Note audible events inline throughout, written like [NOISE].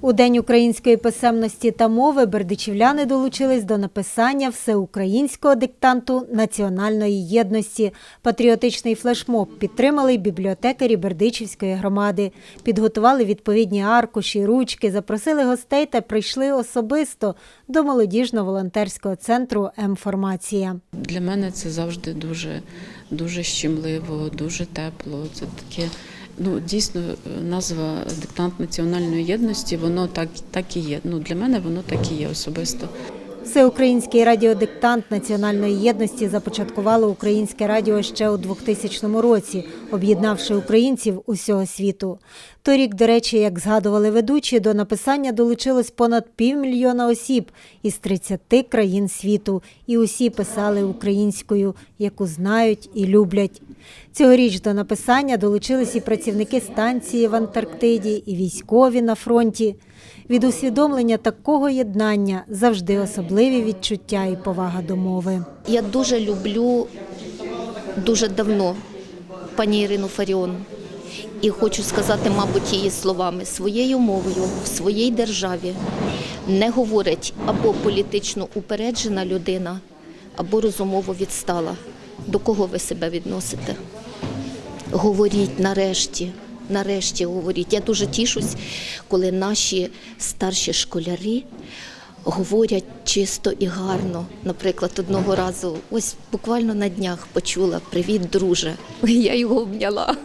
У День української писемності та мови бердичівляни долучились до написання всеукраїнського диктанту національної єдності. Патріотичний флешмоб підтримали бібліотекарі Бердичівської громади. Підготували відповідні аркуші, ручки, запросили гостей та прийшли особисто до молодіжно-волонтерського центру М-формація. Для мене це завжди дуже, дуже щемливо, дуже тепло. Це таке. Ну, дійсно, назва диктант національної єдності, воно так, так і є. Ну, для мене воно так і є особисто. Всеукраїнський радіодиктант національної єдності започаткувало українське радіо ще у 2000 році, об'єднавши українців усього світу. Торік, до речі, як згадували ведучі, до написання долучилось понад півмільйона осіб із 30 країн світу, і усі писали українською, яку знають і люблять. Цьогоріч до написання долучились і працівники станції в Антарктиді, і військові на фронті. Від усвідомлення такого єднання завжди особливі відчуття і повага до мови. Я дуже люблю дуже давно пані Ірину Фаріон. І хочу сказати, мабуть, її словами, своєю мовою в своїй державі не говорить або політично упереджена людина, або розумово відстала. До кого ви себе відносите? Говоріть нарешті, нарешті говоріть. Я дуже тішусь, коли наші старші школярі говорять чисто і гарно. Наприклад, одного разу, ось буквально на днях почула Привіт, друже. Я його обняла.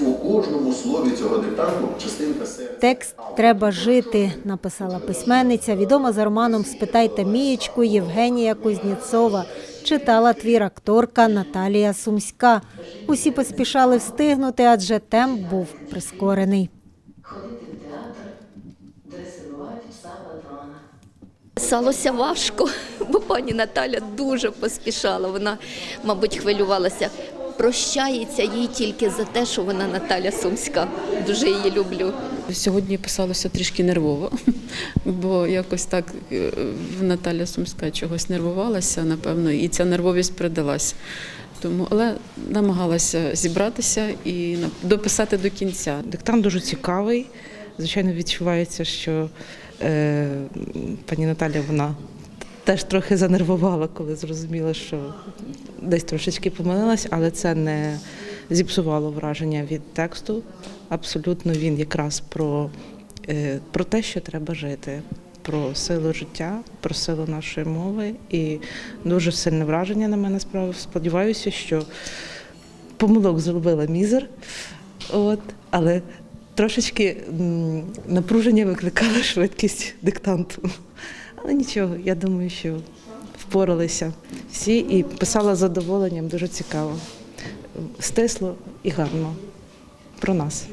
У кожному слові цього диктанту частинка серця. Текст треба жити, написала письменниця, відома за романом Спитайте Мієчку Євгенія Кузнєцова. Читала твір акторка Наталія Сумська. Усі поспішали встигнути, адже темп був прискорений. Писалося важко, бо пані Наталя дуже поспішала. Вона, мабуть, хвилювалася. Прощається їй тільки за те, що вона Наталя Сумська. Дуже її люблю. Сьогодні писалося трішки нервово, [LAUGHS] бо якось так е, Наталя Сумська чогось нервувалася, напевно, і ця нервовість передалася. Тому, але намагалася зібратися і дописати до кінця. Диктант дуже цікавий. Звичайно, відчувається, що е, пані Наталя вона теж трохи занервувала, коли зрозуміла, що десь трошечки помилилась, але це не зіпсувало враження від тексту. Абсолютно він якраз про, е, про те, що треба жити. Про силу життя, про силу нашої мови і дуже сильне враження на мене справи. Сподіваюся, що помилок зробила мізер, от, але трошечки напруження викликала швидкість диктанту. Але нічого, я думаю, що впоралися всі і писала з задоволенням, дуже цікаво. Стисло і гарно. Про нас.